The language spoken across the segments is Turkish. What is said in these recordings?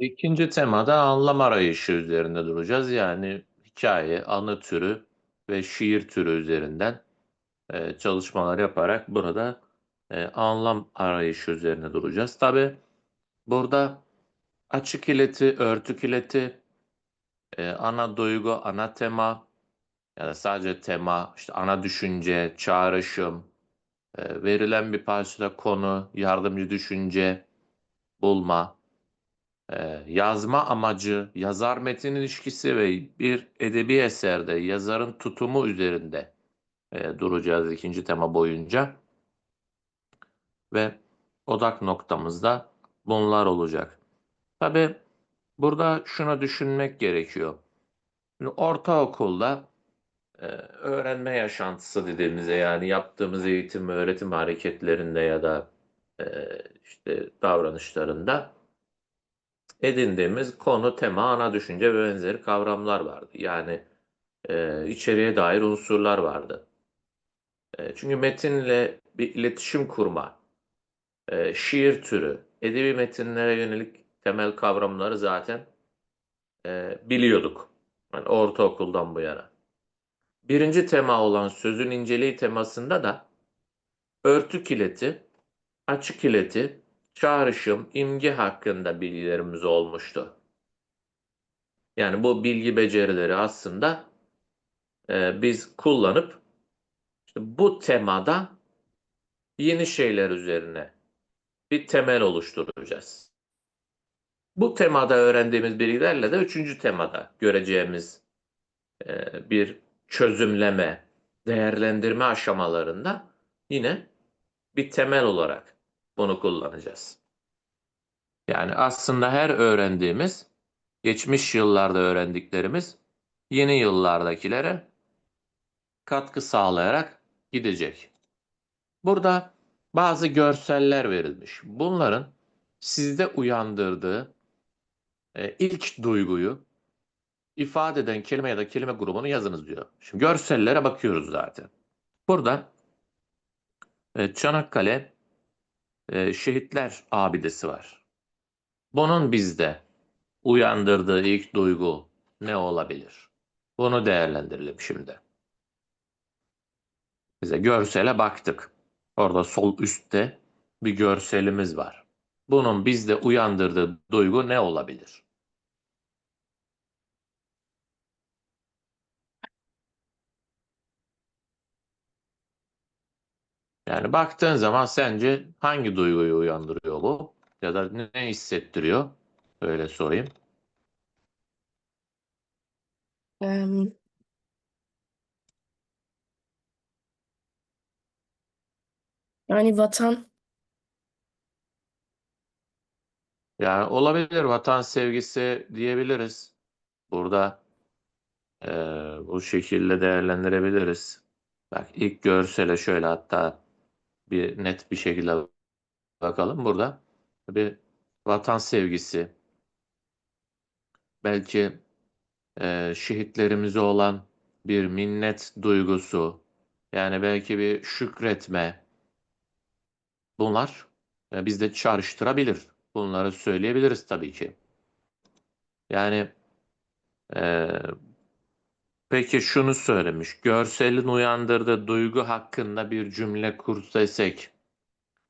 İkinci temada anlam arayışı üzerinde duracağız. Yani hikaye, anı türü ve şiir türü üzerinden e, çalışmalar yaparak burada e, anlam arayışı üzerine duracağız. Tabi burada açık ileti, örtük ileti, e, ana duygu, ana tema ya da sadece tema, işte ana düşünce, çağrışım, e, verilen bir parçada konu, yardımcı düşünce, bulma, yazma amacı, yazar metin ilişkisi ve bir edebi eserde yazarın tutumu üzerinde e, duracağız ikinci tema boyunca. Ve odak noktamızda bunlar olacak. Tabi burada şunu düşünmek gerekiyor. Şimdi ortaokulda e, öğrenme yaşantısı dediğimizde yani yaptığımız eğitim öğretim hareketlerinde ya da e, işte davranışlarında edindiğimiz konu, tema, ana düşünce ve benzeri kavramlar vardı. Yani e, içeriye dair unsurlar vardı. E, çünkü metinle bir iletişim kurma, e, şiir türü, edebi metinlere yönelik temel kavramları zaten e, biliyorduk. Yani ortaokuldan bu yana. Birinci tema olan sözün inceliği temasında da örtük ileti, açık ileti, çağrışım, imge hakkında bilgilerimiz olmuştu. Yani bu bilgi becerileri aslında e, biz kullanıp işte bu temada yeni şeyler üzerine bir temel oluşturacağız. Bu temada öğrendiğimiz bilgilerle de üçüncü temada göreceğimiz e, bir çözümleme, değerlendirme aşamalarında yine bir temel olarak bunu kullanacağız. Yani aslında her öğrendiğimiz, geçmiş yıllarda öğrendiklerimiz yeni yıllardakilere katkı sağlayarak gidecek. Burada bazı görseller verilmiş. Bunların sizde uyandırdığı e, ilk duyguyu ifade eden kelime ya da kelime grubunu yazınız diyor. Şimdi görsellere bakıyoruz zaten. Burada e, Çanakkale e, Şehitler Abidesi var. Bunun bizde uyandırdığı ilk duygu ne olabilir? Bunu değerlendirelim şimdi. Bize görsele baktık. Orada sol üstte bir görselimiz var. Bunun bizde uyandırdığı duygu ne olabilir? Yani baktığın zaman sence hangi duyguyu uyandırıyor bu? Ya da ne hissettiriyor? Öyle sorayım. Em, yani vatan Yani olabilir vatan sevgisi diyebiliriz. Burada e, bu şekilde değerlendirebiliriz. Bak ilk görsele şöyle hatta bir net bir şekilde bakalım. Burada bir vatan sevgisi, belki e, şehitlerimize olan bir minnet duygusu, yani belki bir şükretme. Bunlar e, bizde çağrıştırabilir. Bunları söyleyebiliriz tabii ki. Yani e, peki şunu söylemiş. Görselin uyandırdığı duygu hakkında bir cümle kursaysek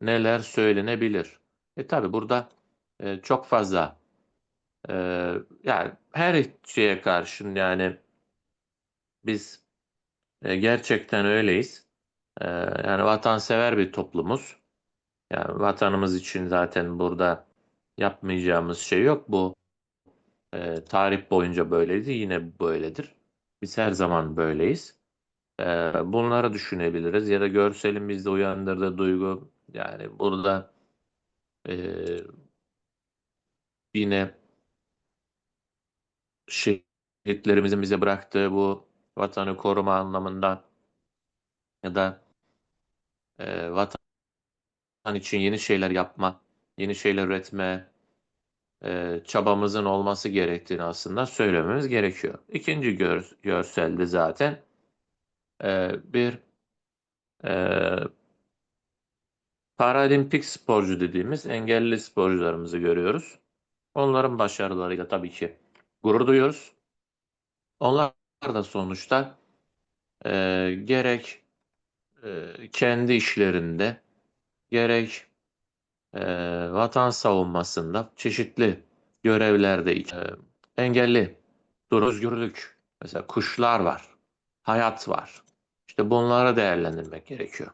neler söylenebilir? E tabii burada e, çok fazla e, yani her şeye karşın yani biz e, gerçekten öyleyiz. E, yani vatansever bir toplumuz. Yani vatanımız için zaten burada yapmayacağımız şey yok. Bu e, tarih boyunca böyleydi, yine böyledir. Biz her zaman böyleyiz. E, bunları düşünebiliriz ya da görselin bizde uyandırdığı duygu yani burada e, yine şehitlerimizin bize bıraktığı bu vatanı koruma anlamında ya da e, vatan için yeni şeyler yapma, yeni şeyler üretme e, çabamızın olması gerektiğini aslında söylememiz gerekiyor. İkinci gör, görselde zaten e, bir e, paralimpik sporcu dediğimiz engelli sporcularımızı görüyoruz. Onların başarılarıyla tabii ki gurur duyuyoruz. Onlar da sonuçta e, gerek e, kendi işlerinde gerek e, vatan savunmasında çeşitli görevlerde e, engelli, dur özgürlük, mesela kuşlar var, hayat var. İşte bunları değerlendirmek gerekiyor.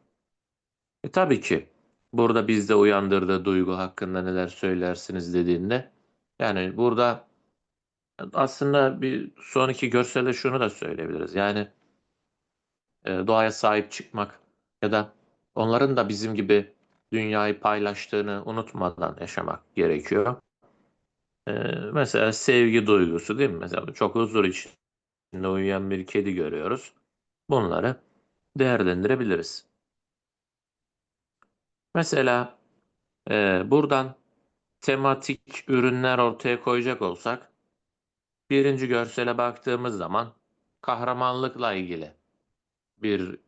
E tabii ki burada bizde uyandırdığı duygu hakkında neler söylersiniz dediğinde yani burada aslında bir sonraki görselde şunu da söyleyebiliriz. Yani e, doğaya sahip çıkmak ya da onların da bizim gibi dünyayı paylaştığını unutmadan yaşamak gerekiyor. E, mesela sevgi duygusu değil mi? Mesela çok huzur içinde uyuyan bir kedi görüyoruz. Bunları değerlendirebiliriz. Mesela e, buradan tematik ürünler ortaya koyacak olsak birinci görsele baktığımız zaman kahramanlıkla ilgili bir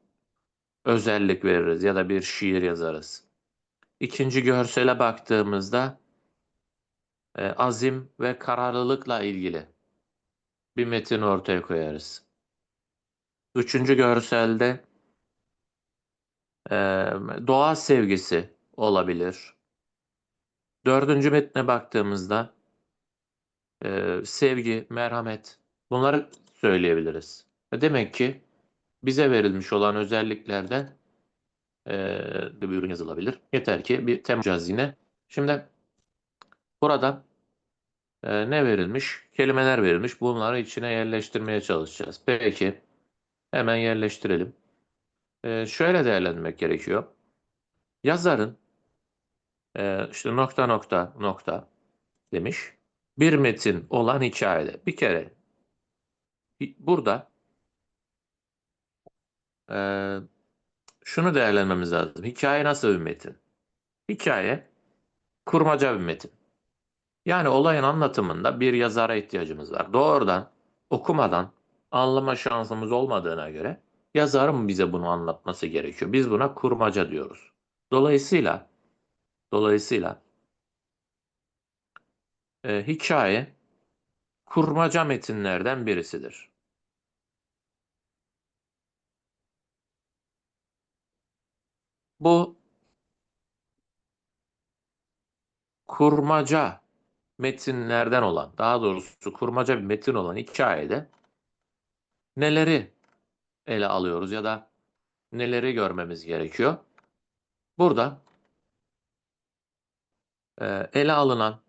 özellik veririz ya da bir şiir yazarız. İkinci görsele baktığımızda e, azim ve kararlılıkla ilgili bir metin ortaya koyarız. Üçüncü görselde e, doğa sevgisi olabilir. Dördüncü metne baktığımızda e, sevgi, merhamet bunları söyleyebiliriz. Demek ki bize verilmiş olan özelliklerden e, bir ürün yazılabilir. Yeter ki bir tema bulacağız yine. Şimdi burada e, ne verilmiş? Kelimeler verilmiş. Bunları içine yerleştirmeye çalışacağız. Peki hemen yerleştirelim. E, şöyle değerlendirmek gerekiyor. Yazarın e, işte nokta nokta nokta demiş. Bir metin olan hikayede. Bir kere burada e, şunu değerlendirmemiz lazım. Hikaye nasıl bir metin? Hikaye kurmaca bir metin. Yani olayın anlatımında bir yazara ihtiyacımız var. Doğrudan okumadan anlama şansımız olmadığına göre yazarın bize bunu anlatması gerekiyor. Biz buna kurmaca diyoruz. Dolayısıyla dolayısıyla e, hikaye kurmaca metinlerden birisidir. Bu kurmaca metinlerden olan, daha doğrusu kurmaca bir metin olan hikayede neleri ele alıyoruz ya da neleri görmemiz gerekiyor? Burada e, ele alınan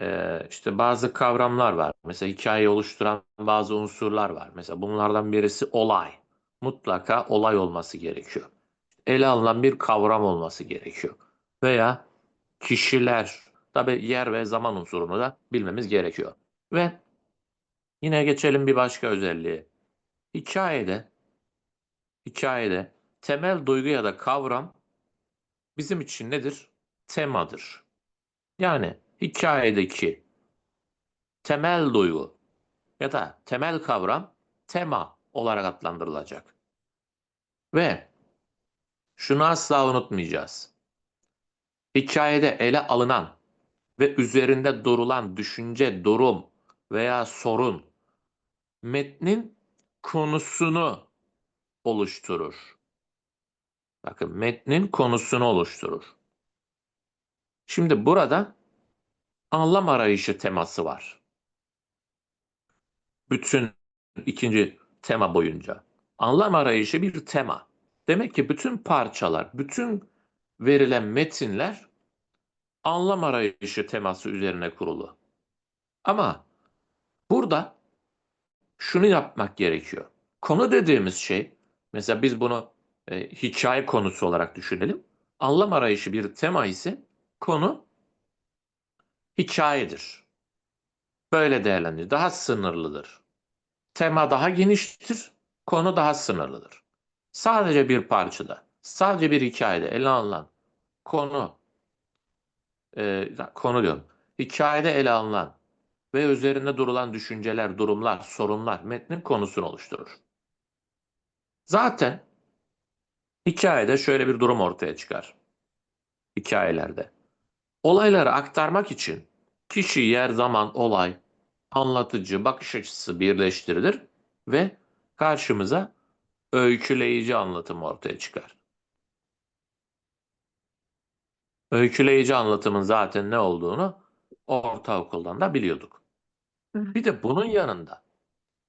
e, işte bazı kavramlar var. Mesela hikayeyi oluşturan bazı unsurlar var. Mesela bunlardan birisi olay. Mutlaka olay olması gerekiyor. Ele alınan bir kavram olması gerekiyor. Veya kişiler, tabi yer ve zaman unsurunu da bilmemiz gerekiyor. Ve yine geçelim bir başka özelliğe. Hikayede, hikayede temel duygu ya da kavram bizim için nedir? Temadır. Yani hikayedeki temel duygu ya da temel kavram tema olarak adlandırılacak. Ve şunu asla unutmayacağız. Hikayede ele alınan ve üzerinde durulan düşünce, durum veya sorun metnin konusunu oluşturur. Bakın metnin konusunu oluşturur. Şimdi burada anlam arayışı teması var. Bütün ikinci tema boyunca. Anlam arayışı bir tema. Demek ki bütün parçalar, bütün verilen metinler anlam arayışı teması üzerine kurulu. Ama burada şunu yapmak gerekiyor. Konu dediğimiz şey, mesela biz bunu e, hikaye konusu olarak düşünelim. Anlam arayışı bir tema ise konu hikayedir. Böyle değerlendir. Daha sınırlıdır. Tema daha geniştir, konu daha sınırlıdır. Sadece bir parçada, sadece bir hikayede ele alınan konu, e, konu diyorum, hikayede ele alınan ve üzerinde durulan düşünceler, durumlar, sorunlar metnin konusunu oluşturur. Zaten hikayede şöyle bir durum ortaya çıkar. Hikayelerde. Olayları aktarmak için kişi, yer, zaman, olay, anlatıcı, bakış açısı birleştirilir ve karşımıza öyküleyici anlatım ortaya çıkar. Öyküleyici anlatımın zaten ne olduğunu ortaokuldan da biliyorduk. Bir de bunun yanında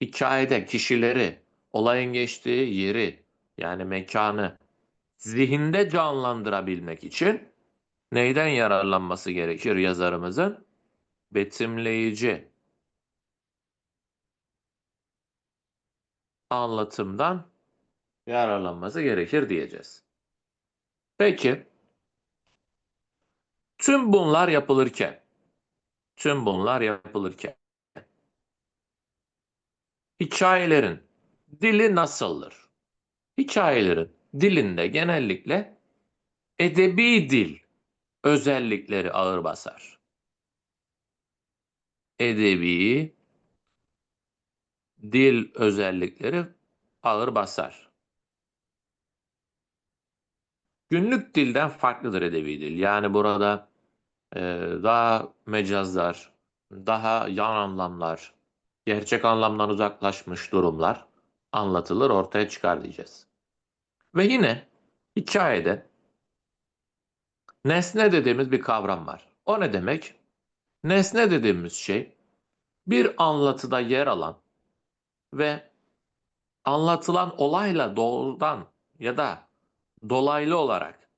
hikayede kişileri, olayın geçtiği yeri yani mekanı zihinde canlandırabilmek için neyden yararlanması gerekir yazarımızın? Betimleyici anlatımdan yararlanması gerekir diyeceğiz. Peki tüm bunlar yapılırken tüm bunlar yapılırken hikayelerin dili nasıldır? Hikayelerin dilinde genellikle edebi dil özellikleri ağır basar. Edebi dil özellikleri ağır basar. Günlük dilden farklıdır edebi dil. Yani burada e, daha mecazlar, daha yan anlamlar, gerçek anlamdan uzaklaşmış durumlar anlatılır, ortaya çıkar diyeceğiz. Ve yine hikayede nesne dediğimiz bir kavram var. O ne demek? Nesne dediğimiz şey bir anlatıda yer alan ve anlatılan olayla doğrudan ya da dolaylı olarak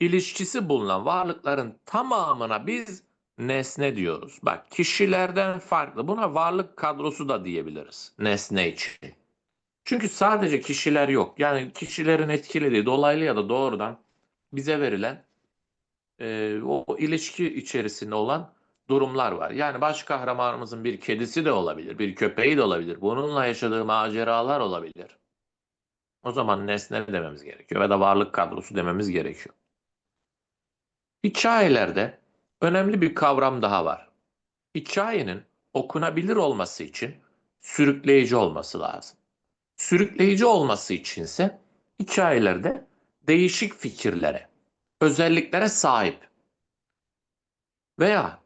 ilişkisi bulunan varlıkların tamamına biz nesne diyoruz. Bak kişilerden farklı. Buna varlık kadrosu da diyebiliriz nesne için. Çünkü sadece kişiler yok. Yani kişilerin etkilediği dolaylı ya da doğrudan bize verilen e, o ilişki içerisinde olan durumlar var. Yani baş kahramanımızın bir kedisi de olabilir, bir köpeği de olabilir. Bununla yaşadığı maceralar olabilir. O zaman nesne dememiz gerekiyor ya da varlık kadrosu dememiz gerekiyor. Hikayelerde önemli bir kavram daha var. Hikayenin okunabilir olması için sürükleyici olması lazım. Sürükleyici olması içinse hikayelerde değişik fikirlere, özelliklere sahip veya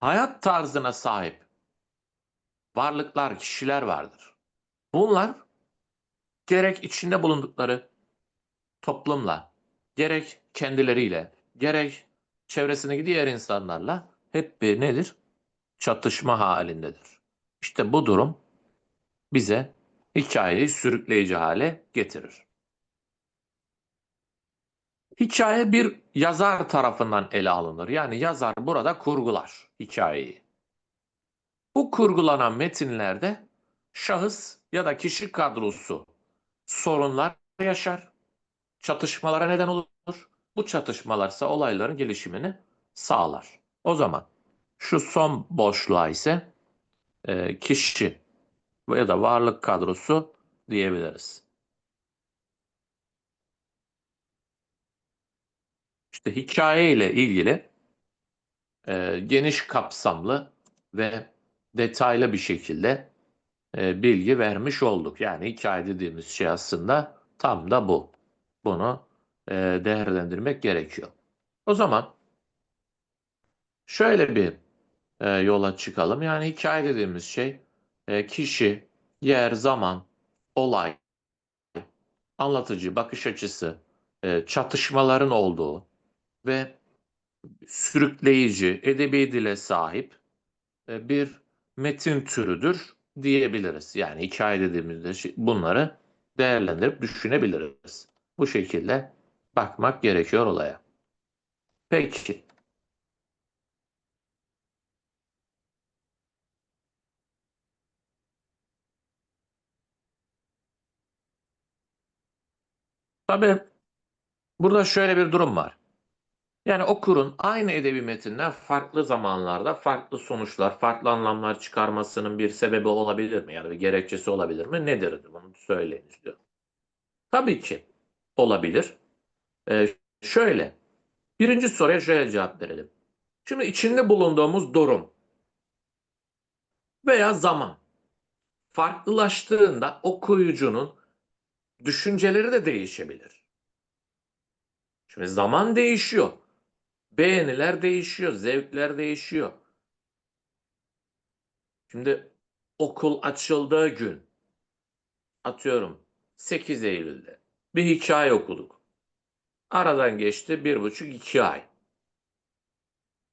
hayat tarzına sahip varlıklar, kişiler vardır. Bunlar gerek içinde bulundukları toplumla, gerek kendileriyle, gerek çevresindeki diğer insanlarla hep bir nedir? Çatışma halindedir. İşte bu durum bize hikayeyi sürükleyici hale getirir. Hikaye bir yazar tarafından ele alınır. Yani yazar burada kurgular hikayeyi. Bu kurgulanan metinlerde şahıs ya da kişi kadrosu sorunlar yaşar, çatışmalara neden olur. Bu çatışmalarsa olayların gelişimini sağlar. O zaman şu son boşluğa ise e, kişi ya da varlık kadrosu diyebiliriz. İşte hikaye ile ilgili e, geniş kapsamlı ve detaylı bir şekilde e, bilgi vermiş olduk. Yani hikaye dediğimiz şey aslında tam da bu. Bunu e, değerlendirmek gerekiyor. O zaman şöyle bir e, yola çıkalım. Yani hikaye dediğimiz şey e, kişi, yer, zaman, olay, anlatıcı, bakış açısı, e, çatışmaların olduğu ve sürükleyici, edebi dile sahip e, bir metin türüdür diyebiliriz. Yani hikaye dediğimizde bunları değerlendirip düşünebiliriz. Bu şekilde bakmak gerekiyor olaya. Peki. Tabii burada şöyle bir durum var. Yani okurun aynı edebi metinden farklı zamanlarda farklı sonuçlar, farklı anlamlar çıkarmasının bir sebebi olabilir mi? Yani bir gerekçesi olabilir mi? Nedir? Bunu söyleyin istiyorum. Tabii ki olabilir. Ee, şöyle, birinci soruya şöyle cevap verelim. Şimdi içinde bulunduğumuz durum veya zaman farklılaştığında okuyucunun düşünceleri de değişebilir. Şimdi zaman değişiyor. Beğeniler değişiyor, zevkler değişiyor. Şimdi okul açıldığı gün atıyorum 8 Eylül'de bir hikaye okuduk. Aradan geçti bir buçuk iki ay.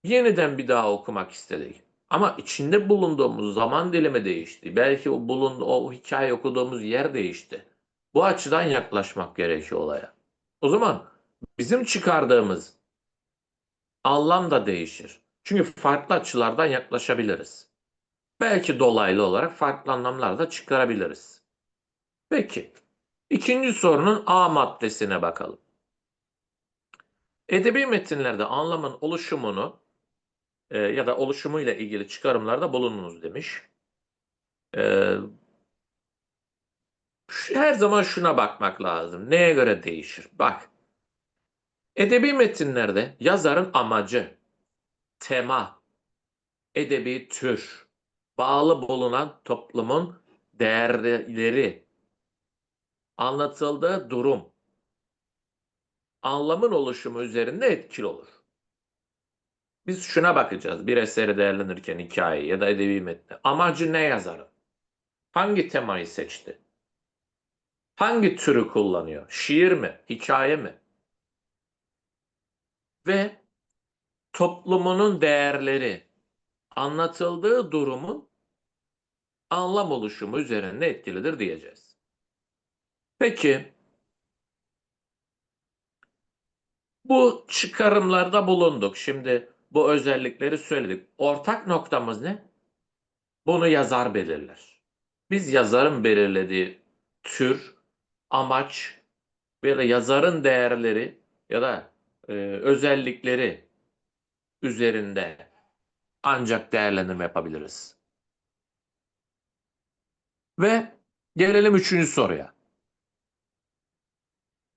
Yeniden bir daha okumak istedik. Ama içinde bulunduğumuz zaman dilimi değişti. Belki o bulundu o hikaye okuduğumuz yer değişti. Bu açıdan yaklaşmak gerekiyor olaya. O zaman bizim çıkardığımız anlam da değişir. Çünkü farklı açılardan yaklaşabiliriz. Belki dolaylı olarak farklı anlamlar da çıkarabiliriz. Peki. İkinci sorunun A maddesine bakalım. Edebi metinlerde anlamın oluşumunu e, ya da oluşumuyla ilgili çıkarımlarda bulununuz demiş. E, her zaman şuna bakmak lazım. Neye göre değişir? Bak. Edebi metinlerde yazarın amacı, tema, edebi tür, bağlı bulunan toplumun değerleri, anlatıldığı durum, anlamın oluşumu üzerinde etkili olur. Biz şuna bakacağız bir eseri değerlendirirken hikaye ya da edebi metni. Amacı ne yazarın? Hangi temayı seçti? Hangi türü kullanıyor? Şiir mi? Hikaye mi? Ve toplumunun değerleri, anlatıldığı durumun anlam oluşumu üzerinde etkilidir diyeceğiz. Peki bu çıkarımlarda bulunduk. Şimdi bu özellikleri söyledik. Ortak noktamız ne? Bunu yazar belirler. Biz yazarın belirlediği tür, amaç ya da yazarın değerleri ya da e, özellikleri üzerinde ancak değerlendirme yapabiliriz. Ve gelelim üçüncü soruya.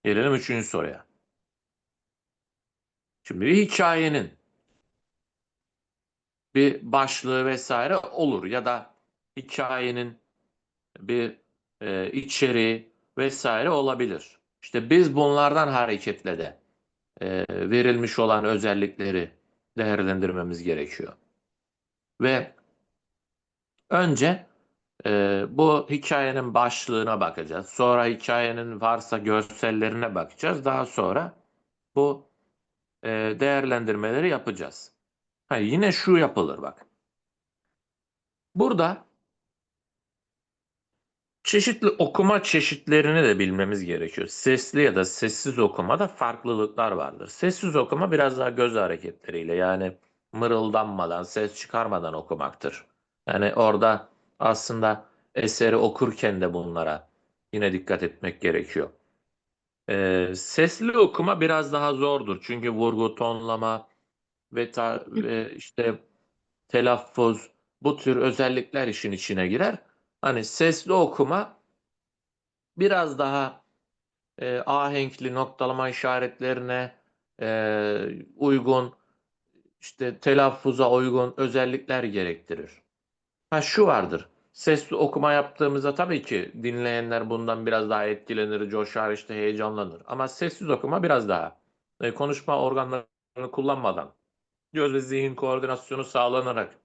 Gelelim üçüncü soruya. Şimdi bir hikayenin bir başlığı vesaire olur ya da hikayenin bir e, içeriği vesaire olabilir. İşte biz bunlardan hareketle de e, verilmiş olan özellikleri değerlendirmemiz gerekiyor. Ve önce e, bu hikayenin başlığına bakacağız. Sonra hikayenin varsa görsellerine bakacağız. Daha sonra bu e, değerlendirmeleri yapacağız. Ha, yine şu yapılır bak. Burada çeşitli okuma çeşitlerini de bilmemiz gerekiyor. Sesli ya da sessiz okumada farklılıklar vardır. Sessiz okuma biraz daha göz hareketleriyle yani mırıldanmadan, ses çıkarmadan okumaktır. Yani orada aslında eseri okurken de bunlara yine dikkat etmek gerekiyor. Ee, sesli okuma biraz daha zordur. Çünkü vurgu, tonlama ve, ta- ve işte telaffuz bu tür özellikler işin içine girer. Hani sesli okuma biraz daha e, ahenkli noktalama işaretlerine e, uygun işte telaffuza uygun özellikler gerektirir. Ha şu vardır. Sesli okuma yaptığımızda tabii ki dinleyenler bundan biraz daha etkilenir, coşar, işte heyecanlanır. Ama sessiz okuma biraz daha e, konuşma organlarını kullanmadan göz ve zihin koordinasyonu sağlanarak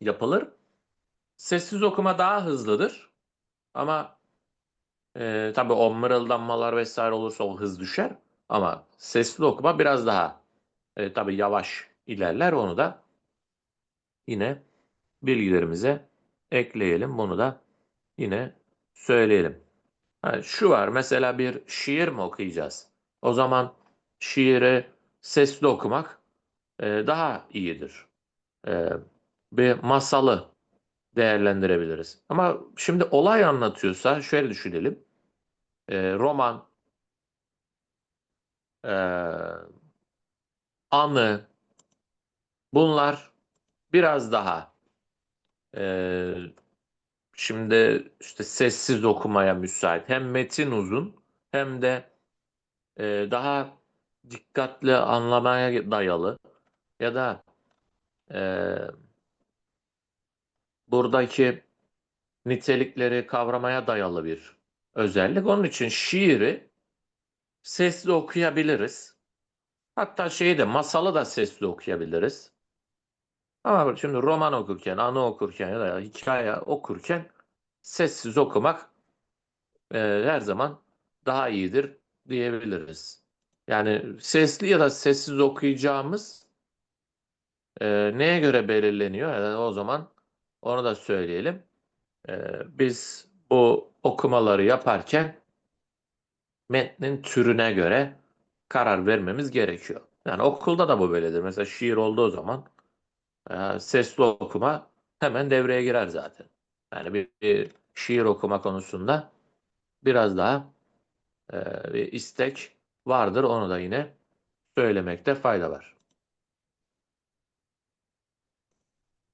yapılır. Sessiz okuma daha hızlıdır. Ama e, tabii o mırıldanmalar vesaire olursa o hız düşer. Ama sesli okuma biraz daha e, tabii yavaş ilerler. Onu da yine bilgilerimize ekleyelim. Bunu da yine söyleyelim. Ha, şu var mesela bir şiir mi okuyacağız? O zaman şiiri sesli okumak e, daha iyidir. E, bir masalı değerlendirebiliriz. Ama şimdi olay anlatıyorsa şöyle düşünelim. E, roman, e, anı bunlar biraz daha e, şimdi işte sessiz okumaya müsait. Hem metin uzun hem de e, daha dikkatli anlamaya dayalı ya da e, buradaki nitelikleri kavramaya dayalı bir özellik. Onun için şiiri sesli okuyabiliriz. Hatta şeyi de masalı da sesli okuyabiliriz. Ama şimdi roman okurken, anı okurken ya da hikaye okurken sessiz okumak e, her zaman daha iyidir diyebiliriz. Yani sesli ya da sessiz okuyacağımız e, neye göre belirleniyor? Yani o zaman onu da söyleyelim. E, biz bu okumaları yaparken metnin türüne göre karar vermemiz gerekiyor. Yani okulda da bu böyledir. Mesela şiir olduğu zaman e, sesli okuma hemen devreye girer zaten. Yani bir, bir şiir okuma konusunda biraz daha e, bir istek vardır. Onu da yine söylemekte fayda var.